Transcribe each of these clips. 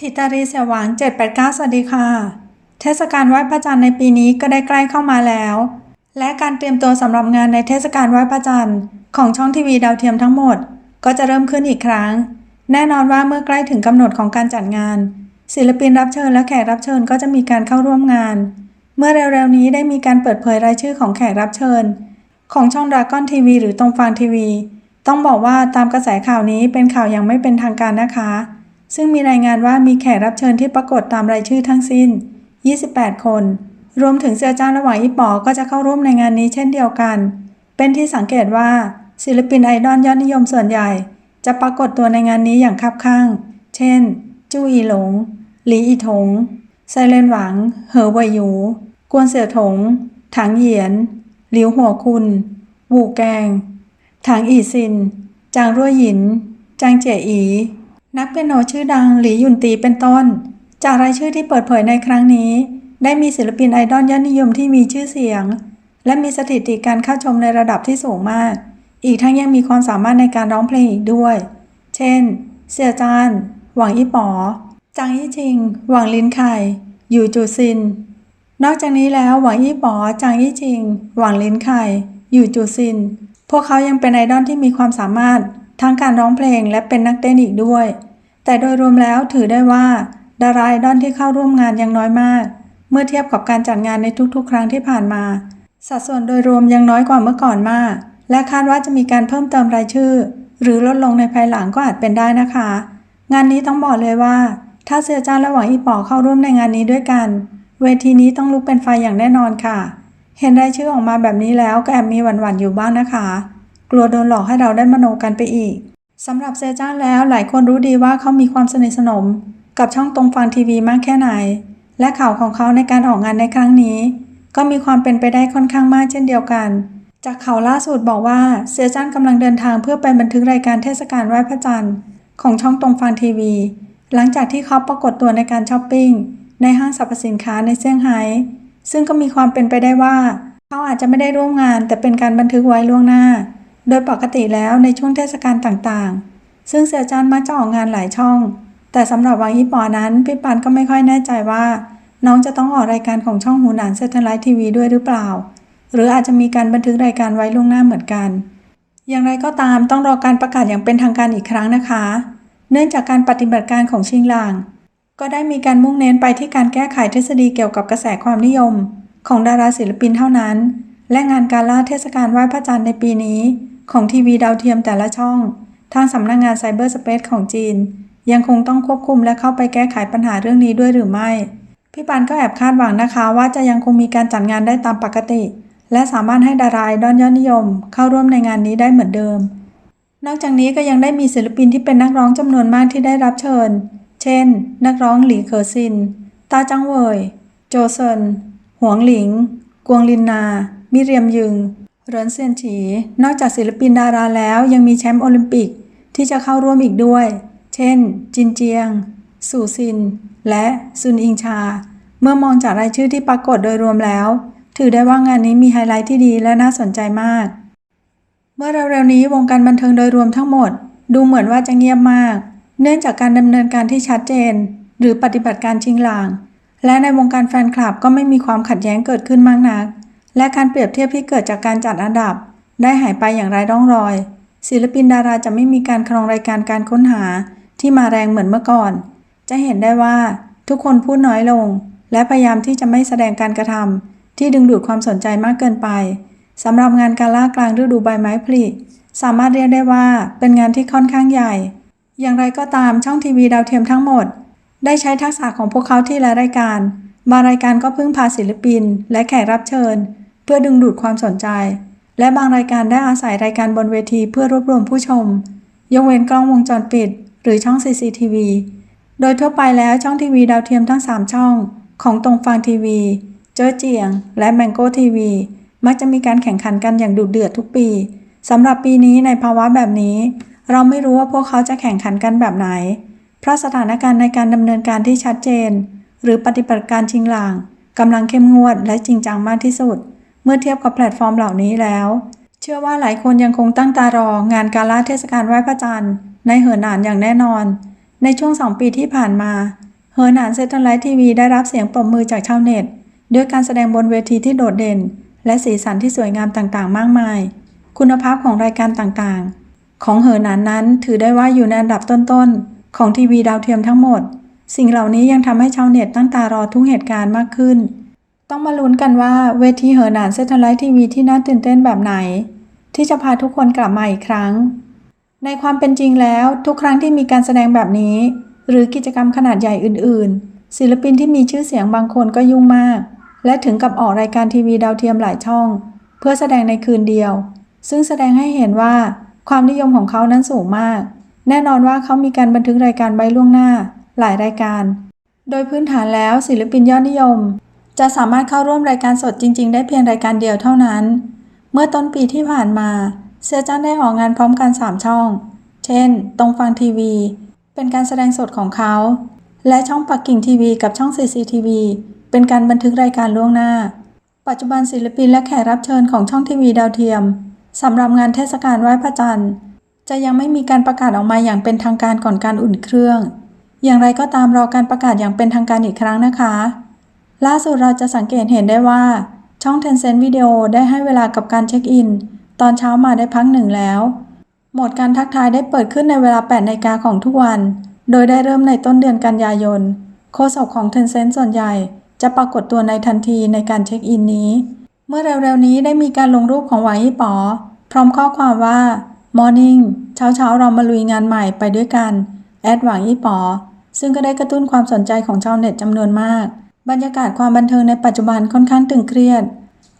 ทิตารีเสียหวัง789 สวัสดีค่ะ เทศกาลไหว้พระจันทร์ในปีนี้ก็ได้ใกล้เข้ามาแล้ว และการเตรียมตัวสำหรับงานในเทศกาลไหว้พระจันทร์ของช่องทีวีดาวเทียมทั้งหมด ก็จะเริ่มขึ้นอีกครั้ง แน่นอนว่าเมื่อใกล้ถึงกำหนดของการจัดงาน ศิลปินรับเชิญและแขกรับเชิญก็จะมีการเข้าร่วมงาน เมื่อเร็วๆนี้ได้มีการเปิดเผยรายชื่อของแขกรับเชิญ ของช่องดราก้อนทีวีหรือตรงฟางทีวี ต้องบอกว่าตามกระแสข่าวนี้เป็นข่าวยังไม่เป็นทางการนะคะ ซึ่งมีรายงานว่ามีแขกรับเชิญที่ปรากฏตามรายชื่อทั้งสิ้น 28 คน รวมถึงเสื้อจ้างระหว่างอีปอก็จะเข้าร่วมในงานนี้เช่นเดียวกัน เป็นที่สังเกตว่าศิลปินไอดอลยอดนิยมส่วนใหญ่ จะปรากฏตัวในงานนี้อย่างคับข้าง เช่น จู้อีหลง หลีอีถง ไซเลนหวัง เหอเวยหยู กวนเสี่ยวถง ถังเหยียน หลิวหัวคุณ วูแกง ถังอีซิน จางรั่วหยิน จางเจ๋ยอี นักเปียโนชื่อดังหลีหยุนตีเป็นต้น จากรายชื่อที่เปิดเผยในครั้งนี้ ได้มีศิลปินไอดอลยอดนิยมที่มีชื่อเสียง และมีสถิติการเข้าชมในระดับที่สูงมาก อีกทั้งยังมีความสามารถในการร้องเพลงอีกด้วย เช่น เสี่ยจาน หวังอี้ป๋อ จางอี้ชิง หวังลินไข่หยู่จูซิน นอกจากนี้แล้วหวังอี้ป๋อ จางอี้ชิง หวังลินไข่หยู่จูซิน พวกเขายังเป็นไอดอลที่มีความสามารถ ทั้งการร้องเพลงและเป็นนักเต้นอีกด้วย แต่โดยรวมแล้วถือได้ว่าดาราไอดอลที่เข้าร่วมงานยังน้อยมาก เมื่อเทียบกับการจัดงานในทุกๆ ครั้งที่ผ่านมา สัดส่วนโดยรวมยังน้อยกว่าเมื่อก่อนมาก และคาดว่าจะมีการเพิ่มเติมรายชื่อ หรือลดลงในภายหลังก็อาจเป็นได้นะคะ งานนี้ต้องบอกเลยว่า ถ้าเสียจ้านและหวังอีปอเข้าร่วมในงานนี้ด้วยกัน เวทีนี้ต้องลุกเป็นไฟอย่างแน่นอนค่ะ เห็นรายชื่อออกมาแบบนี้แล้วก็แอบมีหวั่นๆอยู่บ้างนะคะ กลัวโดนหลอกให้เราได้มโนกันไปอีกสำหรับเซจ้านแล้วหลายคนรู้ดีว่าเขามีความสนิทสนม กับช่องตรงฟังทีวีมากแค่ไหน และข่าวของเขาในการออกงานในครั้งนี้ ก็มีความเป็นไปได้ค่อนข้างมากเช่นเดียวกัน จากข่าวล่าสุดบอกว่าเซจ้านกำลังเดินทางเพื่อไปบันทึกรายการเทศกาลไหว้พระจันทร์ของช่องตรงฟังทีวี หลังจากที่เขาปรากฏตัวในการช้อปปิ้งในห้างสรรพสินค้าในเซี่ยงไฮ้ซึ่งก็มีความเป็นไปได้ว่า เขาอาจจะไม่ได้ร่วมงานแต่เป็นการบันทึกไว้ล่วงหน้า โดยปกติแล้วในช่วงเทศกาลต่างๆ ซึ่งเสียจานมักจะออกงานหลายช่อง แต่สำหรับวังยี่ปอนั้นพี่ปันก็ไม่ค่อยแน่ใจว่า น้องจะต้องออกรายการของช่องหูหนานเซตไลท์ทีวีด้วยหรือเปล่า หรืออาจจะมีการบันทึกรายการไว้ล่วงหน้าเหมือนกัน อย่างไรก็ตามต้องรอการประกาศอย่างเป็นทางการอีกครั้งนะคะ เนื่องจากการปฏิบัติการของชิงหลาง ก็ได้มีการมุ่งเน้นไปที่การแก้ไขทฤษฎีเกี่ยวกับกระแสความนิยม ของดาราศิลปินเท่านั้น และงานการล่าเทศกาลไหว้พระจันทร์ในปีนี้ ของทีวีดาวเทียมแต่ละช่อง ทางสำนักงงานไซเบอร์สเปซของจีน ยังคงต้องควบคุมและเข้าไปแก้ไขปัญหาเรื่องนี้ด้วยหรือไม่ พี่ปานก็แอบคาดหวังนะคะ ว่าจะยังคงมีการจัดงานได้ตามปกติ และสามารถให้ดาราไอดอลยอดนิยม เข้าร่วมในงานนี้ได้เหมือนเดิม นอกจากนี้ก็ยังได้มีศิลปินที่เป็นนักร้องจำนวนมากที่ได้รับเชิญ เช่น นักร้องหลีเคอซิน ตาจังเวย โจเซิน หวงหลิง กวงลินนา มิเรียมยึง เหรินเซียนฉี นอกจากศิลปินดาราแล้วยังมีแชมป์โอลิมปิกที่จะเข้าร่วมอีกด้วย เช่น จินเจียง สู่ซิน และซุนอิงชา เมื่อมองจากรายชื่อที่ปรากฏโดยรวมแล้ว ถือได้ว่างานนี้มีไฮไลท์ที่ดีและน่าสนใจมาก เมื่อเร็วๆนี้วงการบันเทิงโดยรวมทั้งหมด ดูเหมือนว่าจะเงียบมาก เนื่องจากการดำเนินการที่ชัดเจน หรือปฏิบัติการชิงหลาง และในวงการแฟนคลับก็ไม่มีความขัดแย้งเกิดขึ้นมากนัก และการเปรียบเทียบที่เกิดจากการจัดอันดับ ได้หายไปอย่างไร้ร่องรอย ศิลปินดาราจะไม่มีการครองรายการการค้นหาที่มาแรงเหมือนเมื่อก่อน จะเห็นได้ว่าทุกคนพูดน้อยลง และพยายามที่จะไม่แสดงการกระทำที่ดึงดูดความสนใจมากเกินไปสำหรับงานการล่ากลางฤดูใบไม้ผลิสามารถเรียกได้ว่าเป็นงานที่ค่อนข้างใหญ่ อย่างไรก็ตามช่องทีวีดาวเทียมทั้งหมด ได้ใช้ทักษะของพวกเขาที่ละรายการ บางรายการก็พึ่งพาศิลปิน และแขกรับเชิญ เพื่อดึงดูดความสนใจ และบางรายการได้อาศัยรายการบนเวทีเพื่อรวบรวมผู้ชม ยกเว้นกล้องวงจรปิด หรือช่อง CCTV โดยทั่วไปแล้วช่องทีวีดาวเทียมทั้ง 3 ช่อง ของตรงฟังทีวี เจ้อเจียง และแมงโก้ทีวีมักจะมีการแข่งขันกันอย่างดุเดือดทุกปีสำหรับปีนี้ในภาวะแบบนี้ เราไม่รู้ว่าพวกเขาจะแข่งขันกันแบบไหน เพราะสถานการณ์ในการดำเนินการที่ชัดเจน หรือปฏิบัติการชิงหลางกำลังเข้มงวดและจริงจังมากที่สุด เมื่อเทียบกับแพลตฟอร์มเหล่านี้แล้ว เชื่อว่าหลายคนยังคงตั้งตารองานการล่าเทศกาลไหว้พระจันทร์ในเหอหนานอย่างแน่นอน ในช่วงสองปีที่ผ่านมาเฮอหนานเซตไลท์ทีวีได้รับเสียงปรบมือจากชาวเน็ต ด้วยการแสดงบนเวทีที่โดดเด่น และสีสันที่สวยงามต่างๆ มากมาย คุณภาพของรายการต่างๆ ของเฮอหนานนั้นถือได้ว่าอยู่ในอันดับต้นๆของทีวีดาวเทียมทั้งหมด สิ่งเหล่านี้ยังทำให้ชาวเน็ตตั้งตารอทุกเหตุการณ์มากขึ้น ต้องมาลุ้นกันว่าเวทีเฮอหนานเซตไลท์ทีวีที่น่าตื่นเต้นแบบไหน ที่จะพาทุกคนกลับมาอีกครั้ง ในความเป็นจริงแล้วทุกครั้งที่มีการแสดงแบบนี้ หรือกิจกรรมขนาดใหญ่อื่น ๆ ศิลปินที่มีชื่อเสียงบางคนก็ยุ่งมาก และถึงกับออกรายการทีวีดาวเทียมหลายช่อง เพื่อแสดงในคืนเดียว ซึ่งแสดงให้เห็นว่าความนิยมของเขานั้นสูงมาก แน่นอนว่าเขามีการบันทึกรายการไว้ล่วงหน้า หลายรายการ โดยพื้นฐานแล้วศิลปินยอดนิยม จะสามารถเข้าร่วมรายการสดจริง ๆ ได้เพียงรายการเดียวเท่านั้น เมื่อต้นปีที่ผ่านมาเซจันได้ออกงานพร้อมกัน 3 ช่อง เช่น ตรงฟังทีวี เป็นการแสดงสดของเขา และช่องปักกิ่งทีวีกับช่อง CCTV เป็นการบันทึกรายการล่วงหน้า ปัจจุบันศิลปินและแขกรับเชิญของช่องทีวีดาวเทียมสำหรับงานเทศกาลไหว้พระจันทร์ จะยังไม่มีการประกาศออกมาอย่างเป็นทางการก่อนการอุ่นเครื่อง อย่างไรก็ตามรอการประกาศอย่างเป็นทางการอีกครั้งนะคะ ล่าสุดเราจะสังเกตเห็นได้ว่า ช่อง Tencent Video ได้ให้เวลากับการเช็คอิน ตอนเช้ามาได้พักหนึ่งแล้ว โหมดการทักทายได้เปิดขึ้นในเวลา8นาฬิกาของทุกวัน โดยได้เริ่มในต้นเดือนกันยายน โฆษกของ Tencent ส่วนใหญ่ จะปรากฏตัวในทันทีในการเช็คอินนี้ เมื่อเร็วๆนี้ได้มีการลงรูปของหวายยี่ป๋อพร้อมข้อความว่า Morning เช้าๆเรามาลุยงานใหม่ไปด้วยกัน แอดหวังยี่ป๋อซึ่งก็ได้กระตุ้นความสนใจของชาวเน็ตจำนวนมาก บรรยากาศความบันเทิงในปัจจุบันค่อนข้างตึงเครียด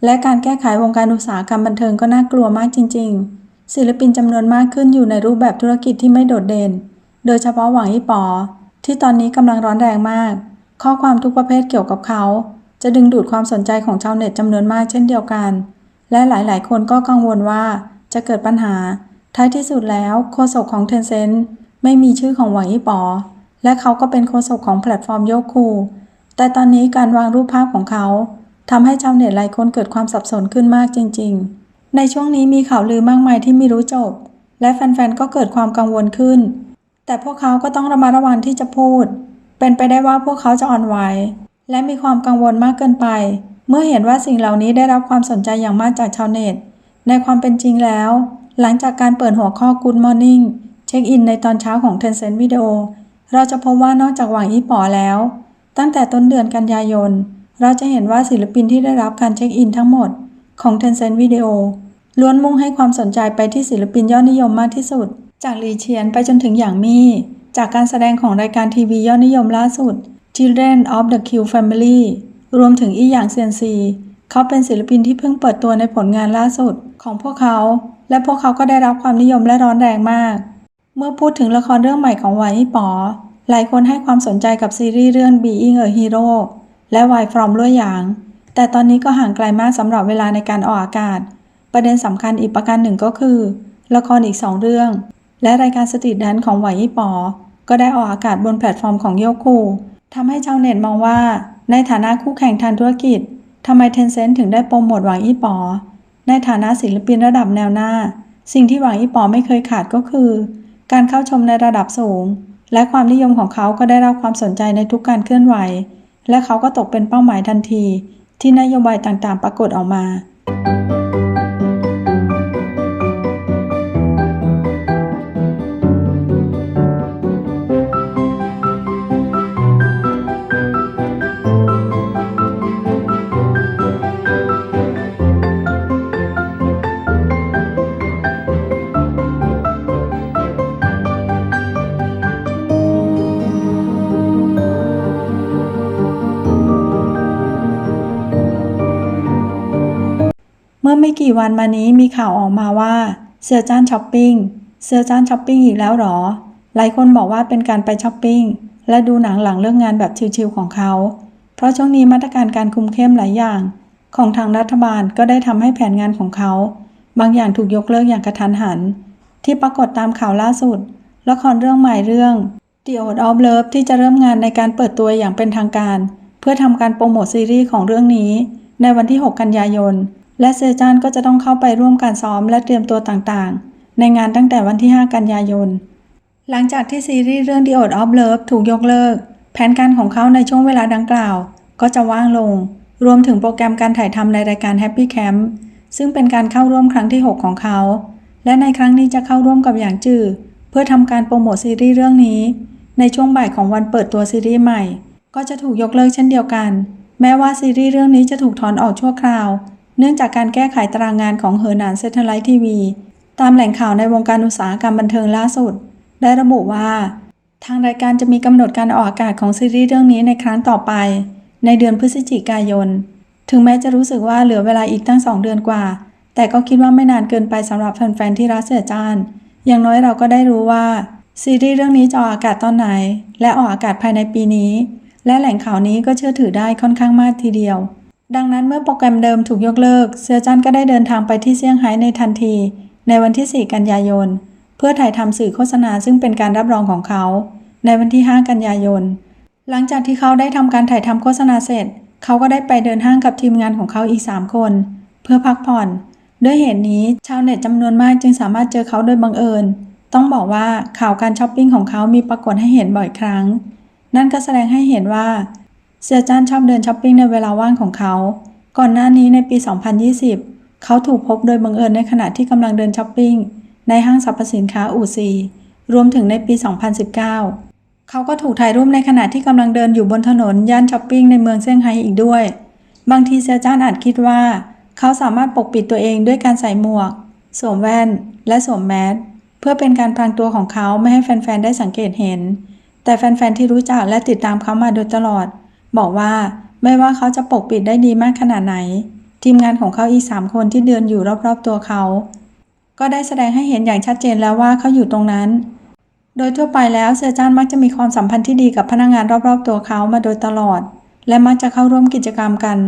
และการแก้ไขวงการอุตสาหกรรมบันเทิงก็น่ากลัวมากจริง ๆ ศิลปินจำนวนมากขึ้นอยู่ในรูปแบบธุรกิจที่ไม่โดดเด่น โดยเฉพาะหวังยี่ป๋อที่ตอนนี้กำลังร้อนแรงมาก ข้อความทุกประเภทเกี่ยวกับเขา จะดึงดูดความสนใจของชาวเน็ตจำนวนมากเช่นเดียวกัน และหลายๆ คนก็กังวลว่าจะเกิดปัญหา ท้ายที่สุดแล้วโฆษกของ Tencent ไม่มีชื่อของหวังยี่ป๋อและเขาก็เป็นโฆษกของแพลตฟอร์มโยคู แต่ตอนนี้การวางรูปภาพของเขาทำให้ชาวเน็ตหลายคนเกิดความสับสนขึ้นมากจริง ๆ ในช่วงนี้มีข่าวลือมากมายที่ไม่รู้จบ และแฟนๆ ก็เกิดความกังวลขึ้น แต่พวกเขาก็ต้องระมัดระวังที่จะพูด เป็นไปได้ว่าพวกเขาจะอ่อนไหวและมีความกังวลมากเกินไป เมื่อเห็นว่าสิ่งเหล่านี้ได้รับความสนใจอย่างมากจากชาวเน็ต ในความเป็นจริงแล้ว หลังจากการเปิดหัวข้อ Good Morning เช็คอินในตอนเช้าของ Tencent Video เราจะพบว่านอกจากหวังอีป๋อแล้ว ตั้งแต่ต้นเดือนกันยายน เราจะเห็นว่าศิลปินที่ได้รับการเช็คอินทั้งหมดของ Tencent Video ล้วนมุ่งให้ความสนใจไปที่ศิลปินยอดนิยมมากที่สุด จากลีเฉียนไปจนถึงอย่างมี่จากการแสดงของรายการทีวียอดนิยมล่าสุด Children of the Q Family รวมถึงอีหยางเซียนซีเขาเป็นศิลปินที่เพิ่งเปิดตัวในผลงานล่าสุดของพวกเขา และพวกเขาก็ได้รับความนิยมและร้อนแรงมาก เมื่อพูดถึงละครเรื่องใหม่ของหวายป๋อ หลายคนให้ความสนใจกับซีรีส์เรื่อง Being a Hero และ Why From ลุ่ยหยาง แต่ตอนนี้ก็ห่างไกลมากสำหรับเวลาในการออกอากาศ ประเด็นสำคัญอีกประการหนึ่งก็คือ ละครอีกสองเรื่อง และรายการสตรีทแดนของหวายยี่ป๋อก็ได้ออกอากาศบนแพลตฟอร์มของโยคูทำให้ชาวเน็ตมองว่า ในฐานะคู่แข่งทางธุรกิจทำไม Tencent ถึงได้โปรโมทหวังยี่ป๋อในฐานะศิลปินระดับแนวหน้า สิ่งที่หวังยี่ป๋อไม่เคยขาดก็คือ การเข้าชมในระดับสูง และความนิยมของเขาก็ได้รับความสนใจในทุกการเคลื่อนไหว และเขาก็ตกเป็นเป้าหมายทันที ที่นโยบายต่างๆ ปรากฏออกมา ไม่กี่วันมานี้มีข่าวออกมาว่าเซียจ้านช้อปปิ้งเซียจ้านช้อปปิ้งอีกแล้วหรอ หลายคนบอกว่าเป็นการไปช้อปปิ้งและดูหนังหลังเลิกงานแบบชิลๆของเขา เพราะช่วงนี้มาตรการการคุมเข้มหลายอย่าง ของทางรัฐบาลก็ได้ทำให้แผนงานของเขา บางอย่างถูกยกเลิกอย่างกระทันหัน ที่ปรากฏตามข่าวล่าสุด ละครเรื่องใหม่เรื่อง The Oath of Love ที่จะเริ่มงานในการเปิดตัวอย่างเป็นทางการ เพื่อทำการโปรโมทซีรีส์ของเรื่องนี้ ในวันที่ 6 กันยายน และเซจานก็จะต้องเข้าไปร่วมการซ้อมและเตรียมตัวต่างๆ ในงานตั้งแต่วันที่ 5 กันยายน หลังจากที่ซีรีส์เรื่อง The Oath of Love ถูกยกเลิก แผนการของเขาในช่วงเวลาดังกล่าว ก็จะว่างลง รวมถึงโปรแกรมการถ่ายทำในรายการ Happy Camp ซึ่งเป็นการเข้าร่วมครั้งที่ 6 ของเขา และในครั้งนี้จะเข้าร่วมกับอย่างจือเพื่อทำการโปรโมทซีรีส์เรื่องนี้ ในช่วงบ่ายของวันเปิดตัวซีรีส์ใหม่ ก็จะถูกยกเลิกเช่นเดียวกัน แม้ว่าซีรีส์เรื่องนี้จะถูกถอนออกชั่วคราว เนื่องจากการแก้ไขตารางงานของเฮอร์นานเซทไลท์ทีวี ตามแหล่งข่าวในวงการอุตสาหกรรมบันเทิงล่าสุด ได้ระบุว่า ทางรายการจะมีกำหนดการออกอากาศของซีรีส์เรื่องนี้ในครั้งต่อไป ในเดือนพฤศจิกายน ถึงแม้จะรู้สึกว่าเหลือเวลาอีกตั้งสองเดือนกว่า แต่ก็คิดว่าไม่นานเกินไปสำหรับแฟนๆที่รักเสือจานอย่างน้อยเราก็ได้รู้ว่าซีรีส์เรื่องนี้จะออกอากาศตอนไหน และออกอากาศภายในปีนี้ และแหล่งข่าวนี้ก็เชื่อถือได้ค่อนข้างมากทีเดียว ดังนั้นเมื่อโปรแกรมเดิมถูกยกเลิกเสือจันก็ได้เดินทางไปที่เซี่ยงไฮ้ในทันที ในวันที่ 4 กันยายน เพื่อถ่ายทำสื่อโฆษณาซึ่งเป็นการรับรองของเขา ในวันที่ 5 กันยายน หลังจากที่เขาได้ทำการถ่ายทำโฆษณาเสร็จ เขาก็ได้ไปเดินห้างกับทีมงานของเขาอีก 3 คน เพื่อพักผ่อน ด้วยเหตุนี้ชาวเน็ตจำนวนมากจึงสามารถเจอเขาโดยบังเอิญ ต้องบอกว่าข่าวการช้อปปิ้งของเขามีปรากฏให้เห็นบ่อยครั้ง นั่นก็แสดงให้เห็นว่า เซียจ้านชอบเดินช้อปปิ้งในเวลาว่างของเขา ก่อนหน้านี้ในปี 2020 เขาถูกพบโดยบังเอิญในขณะที่กำลังเดินช้อปปิ้งในห้างสรรพสินค้าอู่ซีรวมถึงในปี 2019 เขาก็ถูกถ่ายรูปในขณะที่กำลังเดินอยู่บนถนนย่านช้อปปิ้งในเมืองเซี่ยงไฮ้อีกด้วย บางทีเซียจ้านอาจคิดว่า เขาสามารถปกปิดตัวเองด้วยการใส่หมวก สวมแว่น และสวมแมสเพื่อเป็นการพรางตัวของเขาไม่ให้แฟนๆได้สังเกตเห็น แต่แฟนๆที่รู้จักและติดตามเขามาโดยตลอด บอกว่าไม่ว่าเขาจะปกปิดได้ดีมากขนาดไหน ทีมงานของเขาอีก3คนที่เดินอยู่รอบๆตัวเขา ก็ได้แสดงให้เห็นอย่างชัดเจนแล้วว่าเขาอยู่ตรงนั้น โดยทั่วไปแล้วเซอร์จานมักจะมีความสัมพันธ์ที่ดีกับพนักงานรอบๆตัวเขามาโดยตลอด และมักจะเข้าร่วมกิจกรรมกัน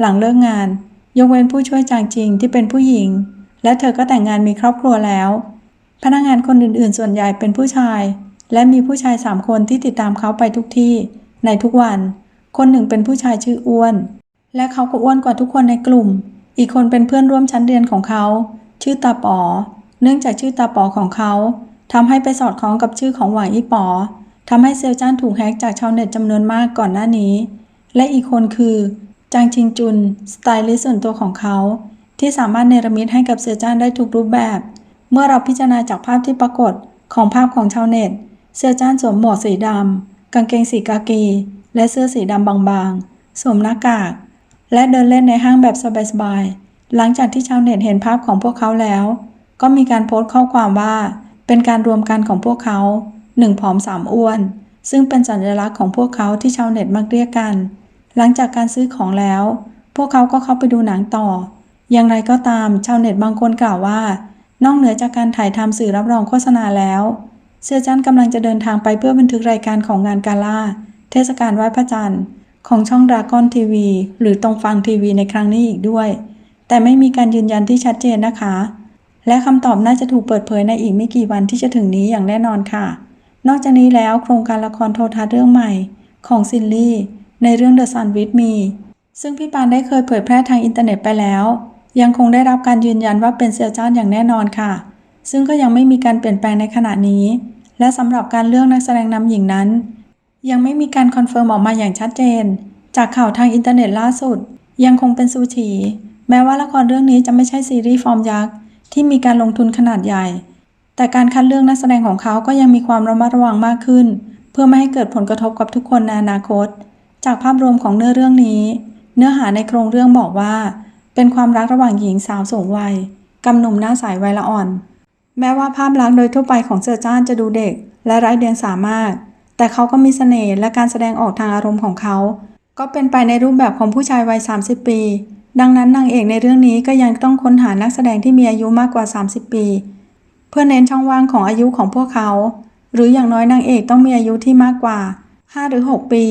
หลังเลิกงาน ยกเว้นผู้ช่วยจางจริงที่เป็นผู้หญิง และเธอก็แต่งงานมีครอบครัวแล้ว พนักงานคนอื่นๆ ส่วนใหญ่เป็นผู้ชาย และมีผู้ชายสามคนที่ติดตามเขาไปทุกที่ในทุกวัน คนหนึ่งเป็นผู้ชายชื่ออ้วน และเขาก็อ้วนกว่าทุกคนในกลุ่ม อีกคนเป็นเพื่อนร่วมชั้นเรียนของเขา ชื่อตาป๋อ เนื่องจากชื่อตาป๋อของเขาทำให้ไปสอดคล้องกับชื่อของหวางอีป๋อทำให้เซลจ้านถูกแฮกจากชาวเน็ตจำนวนมากก่อนหน้านี้ และอีกคนคือจางชิงจุน สไตลิสต์ส่วนตัวของเขา ที่สามารถเนรมิตให้กับเซลจ้านได้ทุกรูปแบบ เมื่อเราพิจารณาจากภาพที่ปรากฏของภาพของชาวเน็ต เซลจ้านสวมหมวกสีดำ กางเกงสีกากี และเสื้อสีดำบางๆ สวมหน้ากาก และเดินเล่นในห้างแบบสบายๆ หลังจากที่ชาวเน็ตเห็นภาพของพวกเขาแล้ว ก็มีการโพสต์ข้อความว่า เป็นการรวมกันของพวกเขาหนึ่งผอมสามอ้วน ซึ่งเป็นสัญลักษณ์ของพวกเขาที่ชาวเน็ตมักเรียกกัน หลังจากการซื้อของแล้ว พวกเขาก็เข้าไปดูหนังต่อ อย่างไรก็ตามชาวเน็ตบางคนกล่าวว่า นอกเหนือจากการถ่ายทำสื่อรับรองโฆษณาแล้ว เซียจันกำลังจะเดินทางไปเพื่อบันทึกรายการของงานกาล่า เทศกาลไหว้พระจันทร์ ของช่องดราก้อนทีวี หรือตรงฟังทีวีในครั้งนี้อีกด้วย แต่ไม่มีการยืนยันที่ชัดเจนนะคะ และคำตอบน่าจะถูกเปิดเผยในอีกไม่กี่วันที่จะถึงนี้อย่างแน่นอนค่ะ นอกจากนี้แล้วโครงการละครโทรทัศน์เรื่องใหม่ ของซินลี่ในเรื่อง The Sun with Me ซึ่งพี่ปานได้เคยเผยแพร่ทางอินเทอร์เน็ตไปแล้ว ยังคงได้รับการยืนยันว่าเป็นเซียจ้านอย่างแน่นอนค่ะ ซึ่งก็ยังไม่มีการเปลี่ยนแปลงในขณะนี้ และสำหรับการเลือกนักแสดงนำหญิงนั้น ยังไม่มีการคอนเฟิร์มออกมาอย่างชัดเจน จากข่าวทางอินเทอร์เน็ตล่าสุด ยังคงเป็นซูชีแม้ว่าละครเรื่องนี้จะไม่ใช่ซีรีส์ฟอร์มยักษ์ที่มีการลงทุนขนาดใหญ่ แต่การคัดเลือกนักแสดงของเขาก็ยังมีความระมัดระวังมากขึ้น เพื่อไม่ให้เกิดผลกระทบกับทุกคนในอนาคต จากภาพรวมของเนื้อเรื่องนี้ เนื้อหาในโครงเรื่องบอกว่า เป็นความรักระหว่างหญิงสาวสูงวัยกับหนุ่มหน้าใสวัยละอ่อน แม้ว่าภาพลักษณ์โดยทั่วไปของเซอร์จ้านจะดูเด็ก และไร้เดียงสามารถ แต่เขาก็มีเสน่ห์และการแสดงออกทางอารมณ์ของเขา ก็เป็นไปในรูปแบบของผู้ชายวัย 30 ปี ดังนั้นนางเอกในเรื่องนี้ก็ยังต้องค้นหานักแสดงที่มีอายุมากกว่า 30 ปี เพื่อเน้นช่องว่างของอายุของพวกเขา หรืออย่างน้อยนางเอกต้องมีอายุที่มากกว่า 5 หรือ 6 ปี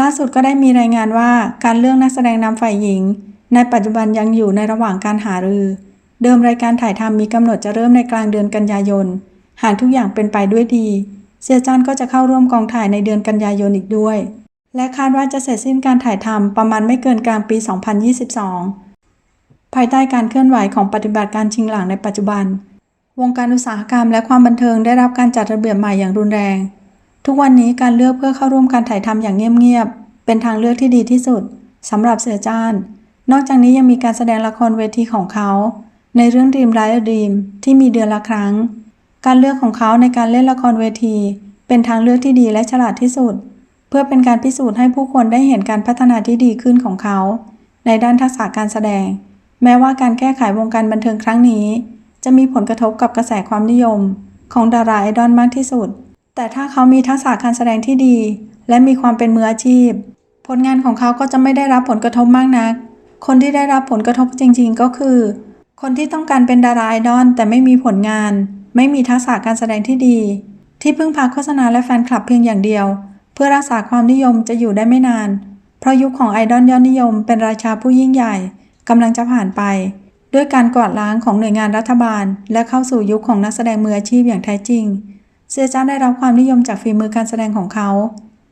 ล่าสุดก็ได้มีรายงานว่าการเลือกนักแสดงนำฝ่ายหญิง ในปัจจุบันยังอยู่ในระหว่างการหารือ เดิมรายการถ่ายทำมีกำหนดจะเริ่มในกลางเดือนกันยายน หากทุกอย่างเป็นไปด้วยดี เซียจันก็จะเข้าร่วมกองถ่ายในเดือนกันยายนอีกด้วย และคาดว่าจะเสร็จสิ้นการถ่ายทำประมาณไม่เกินกลางปี 2022 ภายใต้การเคลื่อนไหวของปฏิบัติการชิงหลังในปัจจุบัน วงการอุตสาหกรรมและความบันเทิงได้รับการจัดระเบียบใหม่อย่างรุนแรง ทุกวันนี้การเลือกเพื่อเข้าร่วมการถ่ายทำอย่างเงียบๆเป็นทางเลือกที่ดีที่สุดสำหรับเสือจ้าน นอกจากนี้ยังมีการแสดงละครเวทีของเขา ในเรื่อง Dream Like a Dream ที่มีเดือนละครั้ง การเลือกของเขาในการเล่นละครเวที เป็นทางเลือกที่ดีและฉลาดที่สุด เพื่อเป็นการพิสูจน์ให้ผู้คนได้เห็นการพัฒนาที่ดีขึ้นของเขา ในด้านทักษะการแสดง แม้ว่าการแก้ไขวงการบันเทิงครั้งนี้ จะมีผลกระทบกับกระแสความนิยม ของดาราไอดอลมากที่สุด แต่ถ้าเขามีทักษะการแสดงที่ดี และมีความเป็นมืออาชีพ ผลงานของเขาก็จะไม่ได้รับผลกระทบมากนัก คนที่ได้รับผลกระทบจริง ๆ ก็คือ คนที่ต้องการเป็นดาราไอดอลแต่ไม่มีผลงาน ไม่มีทักษะการแสดงที่ดี ที่พึ่งพาโฆษณาและแฟนคลับเพียงอย่างเดียว เพื่อรักษาความนิยมจะอยู่ได้ไม่นาน เพราะยุคของไอดอลยอดนิยม เป็นราชาผู้ยิ่งใหญ่กำลังจะผ่านไป ด้วยการกวาดล้างของหน่วยงานรัฐบาล และเข้าสู่ยุคของนักแสดงมืออาชีพอย่างแท้จริง เซียจ้าได้รับความนิยมจากฝีมือการแสดงของเขา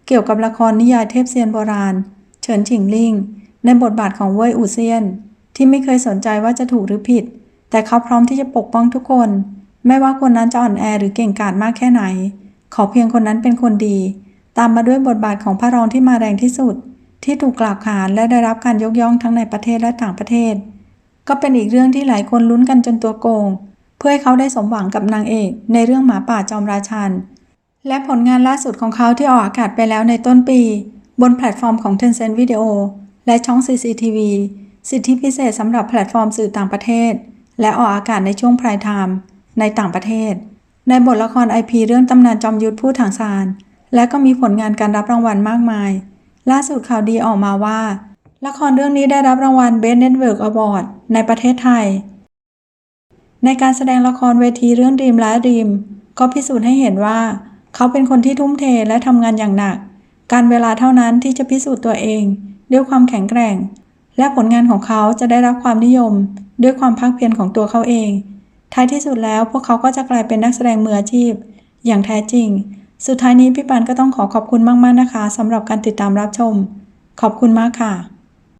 เกี่ยวกับละครนิยายเทพเซียนโบราณ เฉินฉิงลิงในบทบาทของเว่ยอู่เซียน ที่ไม่เคยสนใจว่าจะถูกหรือผิด แต่เขาพร้อมที่จะปกป้องทุกคน ไม่ว่าคนนั้นจะอ่อนแอหรือเก่งกาจมากแค่ไหน ขอเพียงคนนั้นเป็นคนดี ตามมาด้วยบทบาทของพระรองที่มาแรงที่สุด ที่ถูกกล่าวขานและได้รับการยกย่องทั้งในประเทศและต่างประเทศ ก็เป็นอีกเรื่องที่หลายคนลุ้นกันจนตัวโกง เพื่อให้เขาได้สมหวังกับนางเอก ในเรื่องหมาป่าจอมราชันและผลงานล่าสุดของเขาที่ออกอากาศไปแล้วในต้นปี บนแพลตฟอร์มของ Tencent Video และช่อง CCTV สิทธิพิเศษสำหรับแพลตฟอร์มสื่อต่างประเทศ และออกอากาศในช่วงพรายไทม์ในต่างประเทศ ในบทละคร IP เรื่องตำนานจอมยุทธผู้ถังซาน และก็มีผลงานการรับรางวัลมากมาย ล่าสุดข่าวดีออกมาว่า ละครเรื่องนี้ได้รับรางวัล Best Network Award ในประเทศไทย ในการแสดงละครเวทีเรื่องดีมและดีมก็พิสูจน์ให้เห็นว่า เขาเป็นคนที่ทุ่มเทและทำงานอย่างหนัก การเวลาเท่านั้นที่จะพิสูจน์ตัวเอง ด้วยความแข็งแกร่ง และผลงานของเขาจะได้รับความนิยม ด้วยความภาคเพียรของตัวเขาเอง ท้ายที่สุดแล้วพวกเขาก็จะกลายเป็นนักแสดงมืออาชีพ อย่างแท้จริง สุดท้ายนี้พี่ปันก็ต้องขอขอบคุณมากๆนะคะสำหรับการติดตามรับชม ขอบคุณมากค่ะ